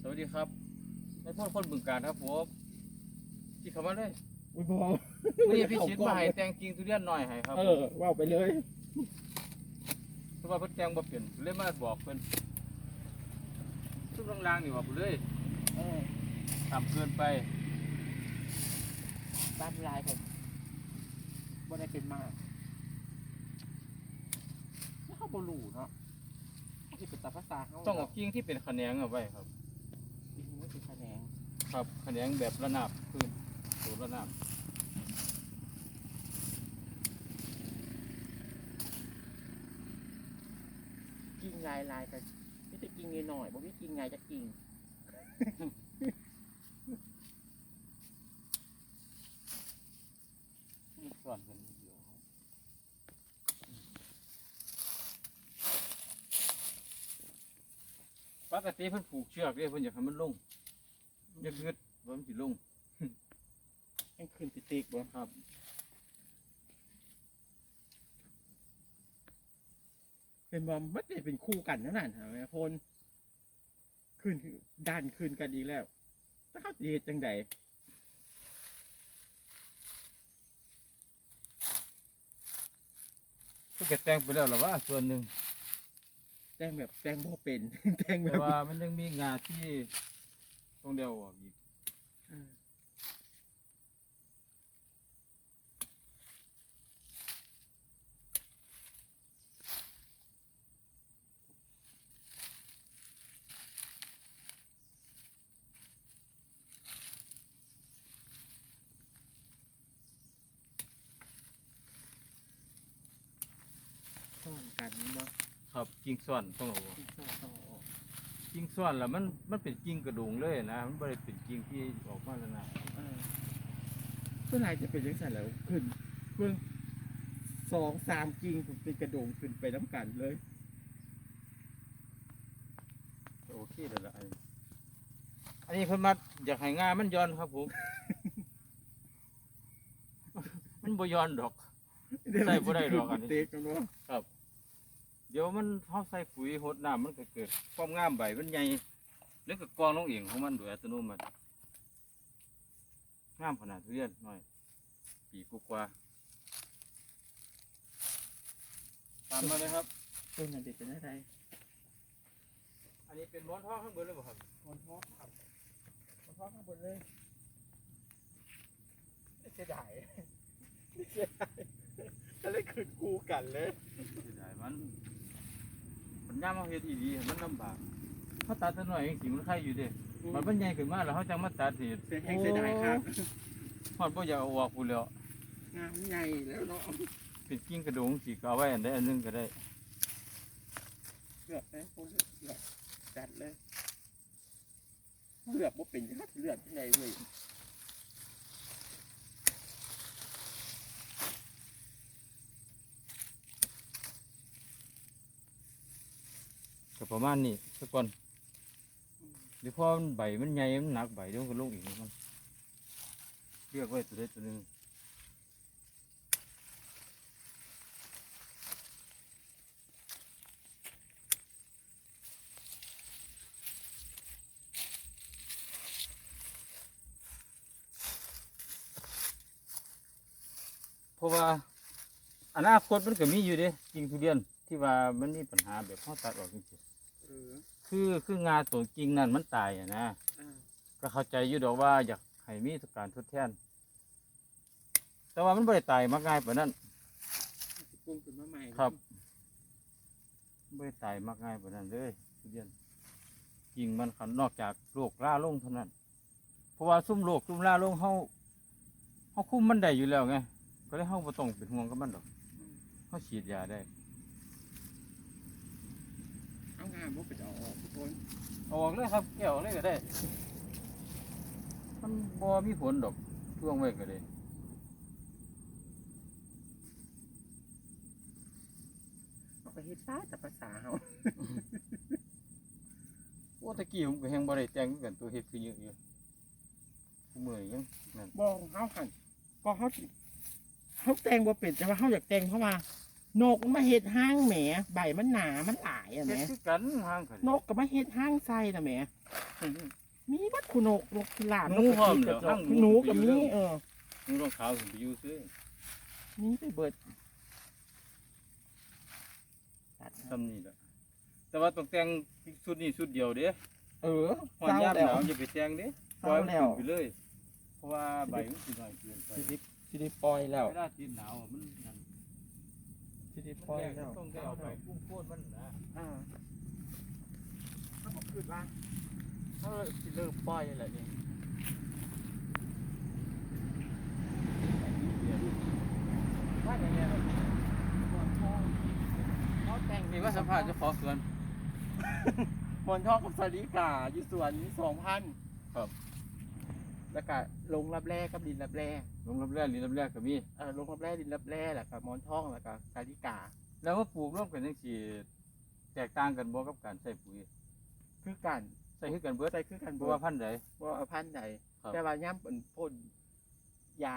สวัสดีครับนายพลคนบึงการครับผมที่เขามาเลยอุ้ยบอวันนี้พี่ชิดมาให้แต่งกิ่งทุเรียนหน่อยให้ครับเออว่าวไปเลยเพราะว่าเพิ่นแต่งบ่เป็นเลยมาบอกเพิ่นทุกลางๆนี่ว่าพุ่นเลยเออต่ำเกินไปบ้านลายผมบ่ได้เป็นมากแล้วเขาบ่รู้เนาะเขาสิเป็นตาภาษาเขาต้องเอากิ่งที่เป็นขะแหนงเอาไว้ครับ อีกไม่เป็นคะแนน ครับขะแหนงแบบระนาบพื้นสูงระนาบกิ่งลายลายกันนี่จะกิ่งหน่อยๆบ่มีกิ่งไงจะกิ่งมีส่วนกันเดียวปกติเพิ่นผูกเชือกเด้เพิ่นอยากให้มันลง อยากคืดว่ามันสิลงให้ขึ้นติติกบ่ครับเป็นบอมไม่ได้เป็นคู่กันนั่นน่ะหาแม่พลขึ้นดันขึ้นกันอีกแล้วถ้าเขาจะเฮ็ดจังใดเพิ่นก็แต่งไปแล้วล่ะว่าส่วนหนึ่งแต่งแบบแต่งบ่เป็นแต่งแบแต่บว่ามันยังมีงานที่ ต้องเดียวออกอีกเออซ่อนกันเนาะครับกิ่งส่วนต้องเอาออก ที่ซ่อนต้องเอาออ กิ่งส่วนแล้วมันมันเป็นกิ่งกระดูงเลยนะมันไม่ได้เป็นกิ่งที่ออกมาแล้วนะเออส่วนใหญ่จะเป็นยังไงแล้วขึ้นเพิ่งสองสามกิ่งเป็นกระโดงขึ้นไปน้ำกันเลย โอเคเดี๋ยวละอันนี้อันนี้เพิ่นมาอยากให้งามันย้อนครับผม มันบ่ย้อนดอกใส่บ่ได้หรอกอันนี้ เตะกันเนาะ เดี๋ยวมันเฮาใส่ปุ๋ยหดน้ำมันก็เกิดความงามใบมันใหญ่แล้วก็กรองลงเองของมันโดยอัตโนมัติงามขนาดทุเรียนหน่อย ปีกว่าๆตามมาเลยครับต้นนั้นเป็นอะไรอันนี้เป็นหมอนทองข้างบนเลยบ่ครับบนท้องครับบนท้องข้างบนเลยไม่เสียดายไม่เสียดายจะได้ขึ้นคู่กันเลยเสียดายมัน มันย่ามเอาเฮ็ดอีดีมันลำบากเขาตัดตัวหน่อยเองสิมันไข่อยู่เด้มันมันใหญ่ขึ้นมาแล้วเขาจังมาตัดสิเสียแห้งเสียดายครับฮอดบ่อยากเอาออกพูนแล้วงามใหญ่แล้วเนาะเป็นกิ่งกระดูงสิก็เอาไว้อันใดอันหนึงก็ได้เลือกนะคนเลือกจัดเลยเลือกว่าเป็นครับเลือกที่ไหนเว้ย ก็ประมาณนี้ซะก่อนเดี๋ยวพอมันใบมันใหญ่มันหนักใบเดี๋ยวมันก็ลงอีกมันเลือกไว้ตัวใดตัวหนึ่งเพราะว่าอนาคตมันก็มีอยู่เด้กิ่งทุเรียนที่ว่ามันมีปัญหาแบบเขาตัดออกจริงๆ คือคืองาตัวจริงนั่นมันตายอะนะอ่าก็เข้าใจอยู่ดอกว่าอยากให้มีการทดแทน แต่ว่ามันไม่ได้ตายมากง่ายปานนั้นสิปรุงขึ้นมาใหม่ครับไม่ได้ตายมากง่ายปานนั้นเลยทุเรียนจริงมันขันนอกจากโรคล่าลงเท่านั้น เพราะว่าซุ่มโรคซุ่มล่าลงเขาเขาคุมมันได้อยู่แล้วไงก็เลยเขาบ่ต้องเป็นห่วงกับมันดอกเขาฉีดยาได้ เอางามว่าไปจะเอาออกทุกคนเอาออกเลยครับแก้วเลยก็ได้ มันบ่มีผลดอกช่วงไว้ก็ได้เอาไปเฮ็ดซ่าแต่ภาษาเฮาโอ้ตะกี้ผมก็แฮงบ่ได้แต่งคือกันตัวเฮ็ดคือเยอะอยู่ผู้มือยังนั่นบอกเฮาหันก็เฮาสิเฮาแต่งบ่เป็นแต่ว่าเฮาอยากแต่งเพราะว่า นกมาเฮ็ดห้างแหมใบมันหนามันหลายอะแหมเฮ็ดคือกันห่างกันนกก็มาเฮ็ดห้างใส่น่ะแหมมีบัดคุณนกนกพิราบหนูนกพร้อมกเดี๋ระยวจอกห้างหนูหนูก็ไปอยู่มีเรื่องเออมึงต้องขาวขึ้นไปอยู่ซื้อมีไปเบิดตัดซ้ำนี่แหละแต่ว่าต้องแต่งชุดนี้ชุดเดียวเด้เออหอนเศร้ายามหแล้วนาวอย่าไปแต่งเด้ปเศล่อร้ายมันแล้วขึ้นไปเลย เพราะว่าใบมันสิน้อยเกินไปสิได้สิได้ปล่อยแล้วเวลาที่หนาวอะมัน นั่นสิได้ปล่อยแล้วต้องได้เอาไปกุ้งโคตรมันนะอ่าถ้าบอกคืนว่าถ้าสิเลิกปล่อยอะไรเนี่ว่าอย่างเงี้ยเขาแต่งนี่ว่าสัมภาษณ์เจ้าของสวนมอนทองกับสาริกาอยู่สวนสองพันครับ แล้วก็ลงรับแร่กับดินรับแร่ลงรับแรกนี่รับแรกก็มีเออลงรับแร่ดินรับแร่แล้วก็มอนทองแล้วก็สาริกา แล้วว่าปลูกร่วมกันจังซี่แตกต่างกันบ่กับการใช้ปุ๋ยคือกันใช้คือกันเบิดใส่คือกันเพบ่ราะว่าพันธุ์ใด ว่าเอาพันธุ์ใดครับ แต่ว่าย่ำเป็นพ่นยา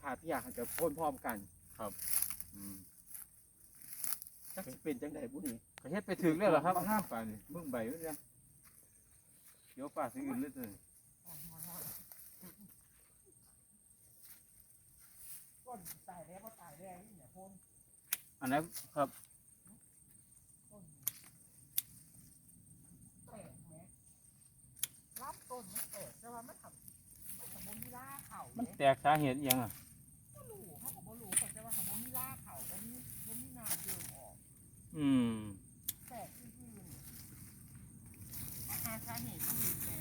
ขาพิยาจะพ่นพร้อมกันอืมจักสิเป็นจังไดบุนี่ก็เฮ็ดไปถึงแล้วเหรอครับห้ามป่านนี่มึงใบมันยังเดี๋ยวป่าสิอื่นเลยเถอะ ต้นตายแล้วก็ตายแล้วนี่เนี่ยพ่น อันนั้นครับต้นแตกไหมรับต้นมันแตกแต่ว่ามันทำมันทำบนมีล่าเข่ามันเนี่ยแตกสาเหตุอิหยังอะก็รู้เขาก็บ่รู้เขาแต่ว่าทำบนมีล่าเข่าบนมีบนมีน้ำเดินออก อืมแตกซื่อๆนี่หาสาเหตุก็เห็นแน่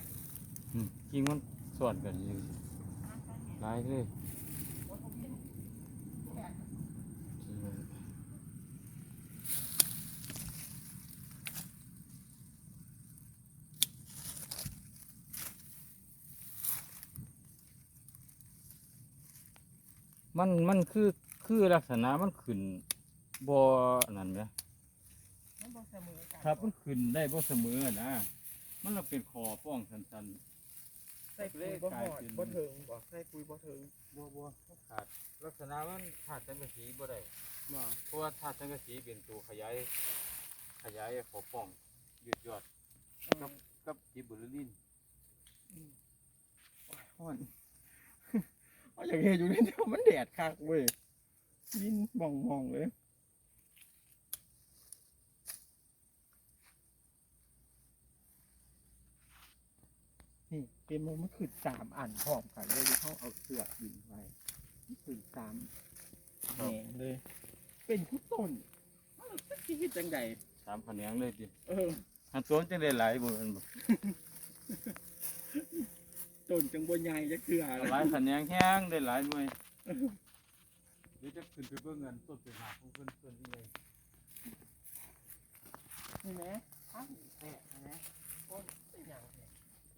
อืมจริงมันสอนกันอยู่หาสาเหตุหลายเลย ว่าเขามีแตก จริงมัน มันมันคือคือลักษณะมันขึ้นบ่นั่นไหมมันบ่เสมอกันครับมันขึ้นได้บ่เสมอนะมันเราเป็นคอป้องสันใส่ปุ๋ยบ่หอดบ่เถิงบ่ใส่ปุ๋ยบ่เถิงๆบ่บ่มันขาดลักษณะมันขาดสังกะสีบ่ได้บ่เพราะว่าธาตุสังกะสีเป็นตัวขยายขยายขอป้องยืดยอดกับกับจิบบุลลินฮ้อน เอาอย่างเงี้ยอยู่นี่เดี๋ยวมันแดดคักเว้ยยินมองมองๆเลยนี่เกมมันคือสามอันพร้อมกันเลยที่เขาเอาเสือกยิงไว้นี่คือสามแหงเลย เป็นทุกต้นมันจะคิดจังใดสามแขนงเลยดิเอออันตัวมันจังได้หลายบ่แม่นบ่ ต้นจังบนใหญ่จะเกลือหลายแขนงแห้งได้หลายหน่วยเดี๋ยวจะขึ้นไปเบิ่งกันต้นเป็นหาของเพิ่นเพิ่นที่ไงเห็นไหมอ้าวแตกเห็นไหมต้นเป็นอย่างเนี่ย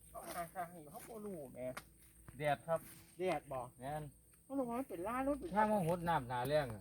เขาหาทางอยู่เขาโมลูแหม่แดดครับแดดบอกแม่นเขาลงมามันเป็นล่ารถเป็นถ้ามันหดน้ำหนาแรงอะ